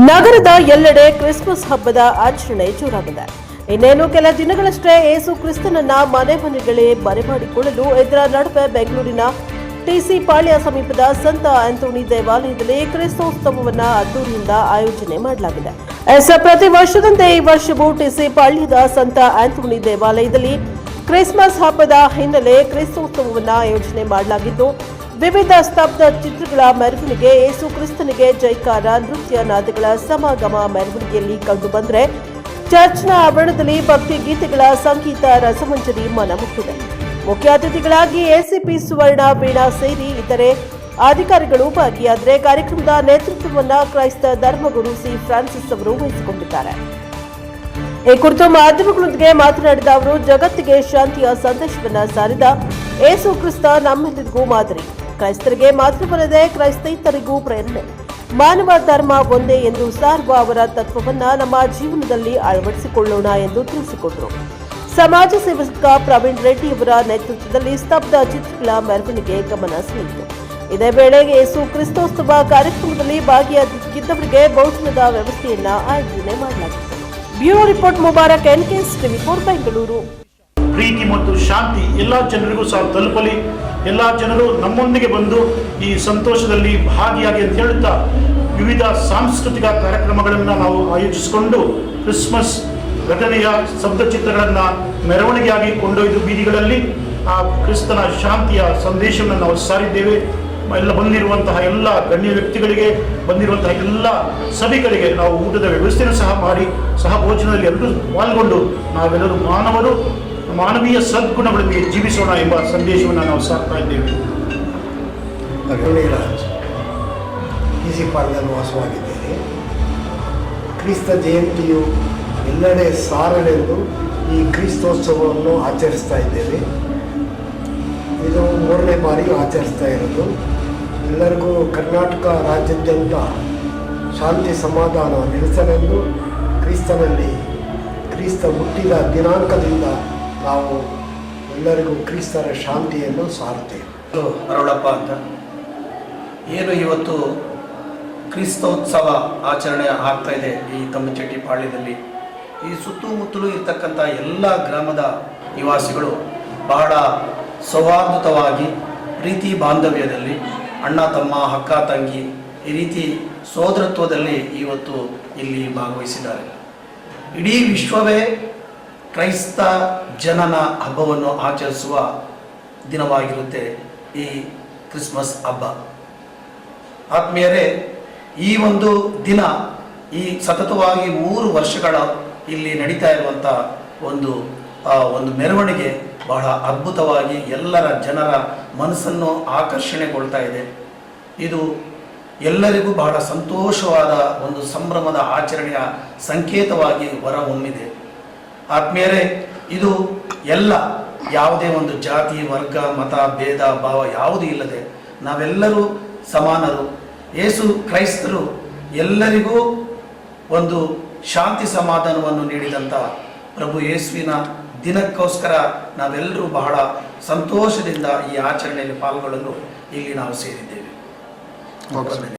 ನಗರದ ಎಲ್ಲೆಡೆ ಕ್ರಿಸ್ಮಸ್ ಹಬ್ಬದ ಆಚರಣೆ ಜೋರಾಗಿದೆ. ಇನ್ನೇನು ಕೆಲ ದಿನಗಳಷ್ಟೇ ಏಸು ಕ್ರಿಸ್ತನನ್ನ ಮನೆ ಮನೆಗಳೇ ಬರೆಮಾಡಿಕೊಳ್ಳಲು ಇದರ ನಡುವೆ ಬೆಂಗಳೂರಿನ ಟಿಸಿ ಪಾಳ್ಯ ಸಮೀಪದ ಸಂತ ಆಂಥೋಣಿ ದೇವಾಲಯದಲ್ಲಿ ಕ್ರಿಸ್ತೋತ್ಸವವನ್ನ ಅದ್ದೂರಿಯಿಂದ ಆಯೋಜನೆ ಮಾಡಲಾಗಿದೆ. ಎಸ್, ಪ್ರತಿ ವರ್ಷದಂತೆ ಈ ವರ್ಷವೂ ಟಿಸಿ ಪಾಳ್ಯದ ಸಂತ ಆಂಟೋನಿ ದೇವಾಲಯದಲ್ಲಿ ಕ್ರಿಸ್ಮಸ್ ಹಬ್ಬದ ಹಿನ್ನೆಲೆ ಕ್ರಿಸ್ತೋತ್ಸವವನ್ನು ಆಯೋಜನೆ ಮಾಡಲಾಗಿದ್ದು ವಿವಿಧ ಸ್ತಬ್ಧ ಚಿತ್ರಗಳ ಮೆರವಣಿಗೆ ಯೇಸು ಕ್ರಿಸ್ತನಿಗೆ ಜೈಕಾರ ನೃತ್ಯ ನಾದಗಳ ಸಮಾಗಮ ಮೆರವಣಿಗೆಯಲ್ಲಿ ಕಂಡುಬಂದರೆ ಚರ್ಚ್ನ ಆವರಣದಲ್ಲಿ ಭಕ್ತಿ ಗೀತೆಗಳ ಸಂಗೀತ ರಸಮಂಜರಿ ಮನಮುಟ್ಟಿದೆ ಮುಖ್ಯ ಅತಿಥಿಗಳಾಗಿ ಎಸಿಪಿ ಸುವರ್ಣ ವೀಣಾ ಸೇರಿ ಇತರೆ ಅಧಿಕಾರಿಗಳು ಭಾಗಿಯಾದರೆ ಕಾರ್ಯಕ್ರಮದ ನೇತೃತ್ವವನ್ನ ಕ್ರೈಸ್ತ ಧರ್ಮಗುರು ಸಿ ಫ್ರಾನ್ಸಿಸ್ ಅವರು ವಹಿಸಿಕೊಂಡಿದ್ದಾರೆ. ಈ ಕುರಿತು ಮಾಧ್ಯಮಗಳೊಂದಿಗೆ ಮಾತನಾಡಿದ ಅವರು, ಜಗತ್ತಿಗೆ ಶಾಂತಿಯ ಸಂದೇಶವನ್ನು ಸಾರಿದ ಏಸು ಕ್ರಿಸ್ತ ನಮ್ಮೆಲ್ಲರಿಗೂ ಮಾದರಿ. ಕ್ರೈಸ್ತರಿಗೆ ಮಾತ್ರವಲ್ಲದೆ ಕ್ರೈಸ್ತೈತರಿಗೂ ಪ್ರೇರಣೆ. ಮಾನವ ಧರ್ಮ ಒಂದೇ ಎಂದು ಸಾರುವ ಅವರ ತತ್ವವನ್ನ ನಮ್ಮ ಜೀವನದಲ್ಲಿ ಅಳವಡಿಸಿಕೊಳ್ಳೋಣ ಎಂದು ತಿಳಿಸಿಕೊಟ್ಟರು ಸಮಾಜ ಸೇವಕ ಪ್ರವೀಣ್ ರೆಡ್ಡಿ ಅವರ ನೇತೃತ್ವದಲ್ಲಿ ಸ್ತಬ್ಧ ಚಿತ್ರಗಳ ಮೆರವಣಿಗೆ ಗಮನ ಸೆಳೆಯಿತು. ಇದೇ ವೇಳೆ ಯೇಸು ಕ್ರಿಸ್ತೋತ್ಸವ ಕಾರ್ಯಕ್ರಮದಲ್ಲಿ ಭಾಗಿಯಾಗಿದ್ದವರಿಗೆ ಭೋಜನದ ವ್ಯವಸ್ಥೆಯನ್ನ ಆಯೋಜನೆ ಮಾಡಲಾಗಿತ್ತು. Bureau report Mubarak NKS TV four, Bengaluru. ಪ್ರೀತಿ ಮತ್ತು ಶಾಂತಿ ಎಲ್ಲ ಜನರಿಗೂ ಸಹ ತಲುಪಲಿ. ಎಲ್ಲ ಜನರು ನಮ್ಮೊಂದಿಗೆ ಬಂದು ಈ ಸಂತೋಷದಲ್ಲಿ ಭಾಗಿಯಾಗಿ ಅಂತ ಹೇಳುತ್ತಾ ವಿವಿಧ ಸಾಂಸ್ಕೃತಿಕ ಕಾರ್ಯಕ್ರಮಗಳನ್ನು ನಾವು ಆಯೋಜಿಸಿಕೊಂಡು ಕ್ರಿಸ್ಮಸ್ ಘಟನೆಯ ಶಬ್ದ ಚಿತ್ರಗಳನ್ನು ಮೆರವಣಿಗೆಯಾಗಿ ಕೊಂಡೊಯ್ದು ಬೀದಿಗಳಲ್ಲಿ ಆ ಕ್ರಿಸ್ತನ ಶಾಂತಿಯ ಸಂದೇಶವನ್ನು ನಾವು ಸಾರಿದ್ದೇವೆ. ಎಲ್ಲ ಬಂದಿರುವಂತಹ ಎಲ್ಲ ಗಣ್ಯ ವ್ಯಕ್ತಿಗಳಿಗೆ, ಬಂದಿರುವಂತಹ ಎಲ್ಲ ಸಭಿಕರಿಗೆ ನಾವು ಊಟದ ವ್ಯವಸ್ಥೆಯನ್ನು ಸಹ ಮಾಡಿ, ಸಹ ಭೋಜನದಲ್ಲಿ ಎಲ್ಲರೂ ಪಾಲ್ಗೊಂಡು ನಾವೆಲ್ಲರೂ ಮಾನವರು. ಮಾನವೀಯ ಸದ್ಗುಣಗಳಿಗೆ ಜೀವಿಸೋಣ ಎಂಬ ಸಂದೇಶವನ್ನು ನಾವು ಸಾರ್ತಾ ಇದ್ದೇವೆ. ಪಾರ್ಕ್ನಲ್ಲಿ ವಾಸವಾಗಿದ್ದೇನೆ. ಕ್ರಿಸ್ತ ಜಯಂತಿಯು ಎಲ್ಲೆಡೆ ಸಾರಲೆಂದು ಈ ಕ್ರಿಸ್ತೋತ್ಸವವನ್ನು ಆಚರಿಸ್ತಾ ಇದ್ದೇವೆ. ಇದು ಮೂರನೇ ಬಾರಿ ಆಚರಿಸ್ತಾ ಇರೋದು. ಎಲ್ಲರಿಗೂ ಕರ್ನಾಟಕ ರಾಜ್ಯಾದ್ಯಂತ ಶಾಂತಿ ಸಮಾಧಾನ ನೆಲೆಸಲೆಂದು ಕ್ರಿಸ್ತನಲ್ಲಿ ಕ್ರಿಸ್ತ ಹುಟ್ಟಿದ ದಿನಾಂಕದಿಂದ ನಾವು ಎಲ್ಲರಿಗೂ ಕ್ರಿಸ್ತರ ಶಾಂತಿಯನ್ನು ಸಾರುತ್ತೇವೆ. ಅರುಳಪ್ಪ ಅಂತ. ಏನು ಇವತ್ತು ಕ್ರಿಸ್ತೋತ್ಸವ ಆಚರಣೆ ಆಗ್ತಾ ಇದೆ ಈ ತಮ್ಮಚೆಟ್ಟಿಪಾಳ್ಯದಲ್ಲಿ ಈ ಸುತ್ತಮುತ್ತಲು ಇರ್ತಕ್ಕಂಥ ಎಲ್ಲ ಗ್ರಾಮದ ನಿವಾಸಿಗಳು ಬಹಳ ಸೌಹಾರ್ದತವಾಗಿ ಪ್ರೀತಿ ಬಾಂಧವ್ಯದಲ್ಲಿ, ಅಣ್ಣ, ತಮ್ಮ, ಅಕ್ಕ, ತಂಗಿ ಈ ರೀತಿ ಸೋದರತ್ವದಲ್ಲಿ ಇವತ್ತು ಇಲ್ಲಿ ಭಾಗವಹಿಸಿದ್ದಾರೆ. ಇಡೀ ವಿಶ್ವವೇ ಕ್ರೈಸ್ತ ಜನನ ಹಬ್ಬವನ್ನು ಆಚರಿಸುವ ದಿನವಾಗಿರುತ್ತೆ ಈ ಕ್ರಿಸ್ಮಸ್ ಹಬ್ಬ. ಆತ್ಮೀಯರೇ, ಈ ಒಂದು ದಿನ ಈ ಸತತವಾಗಿ ಮೂರು ವರ್ಷಗಳ ಇಲ್ಲಿ ನಡೀತಾ ಇರುವಂಥ ಒಂದು ಒಂದು ಮೆರವಣಿಗೆ ಬಹಳ ಅದ್ಭುತವಾಗಿ ಎಲ್ಲರ ಜನರ ಮನಸ್ಸನ್ನು ಆಕರ್ಷಣೆಗೊಳ್ತಾ ಇದೆ. ಇದು ಎಲ್ಲರಿಗೂ ಬಹಳ ಸಂತೋಷವಾದ ಒಂದು ಸಂಭ್ರಮದ ಆಚರಣೆಯ ಸಂಕೇತವಾಗಿ ಹೊರಹೊಮ್ಮಿದೆ. ಆತ್ಮೀಯರೇ, ಇದು ಎಲ್ಲ ಯಾವುದೇ ಒಂದು ಜಾತಿ, ವರ್ಗ, ಮತ, ಭೇದ, ಭಾವ ಯಾವುದೂ ಇಲ್ಲದೆ ನಾವೆಲ್ಲರೂ ಸಮಾನರು. ಏಸು ಕ್ರೈಸ್ತರು ಎಲ್ಲರಿಗೂ ಒಂದು ಶಾಂತಿ ಸಮಾಧಾನವನ್ನು ನೀಡಿದಂಥ ಪ್ರಭು ಯೇಸುವಿನ ದಿನಕ್ಕೋಸ್ಕರ ನಾವೆಲ್ಲರೂ ಬಹಳ ಸಂತೋಷದಿಂದ ಈ ಆಚರಣೆಯಲ್ಲಿ ಪಾಲ್ಗೊಳ್ಳಲು ಇಲ್ಲಿ ನಾವು ಸೇರಿದ್ದೇವೆ.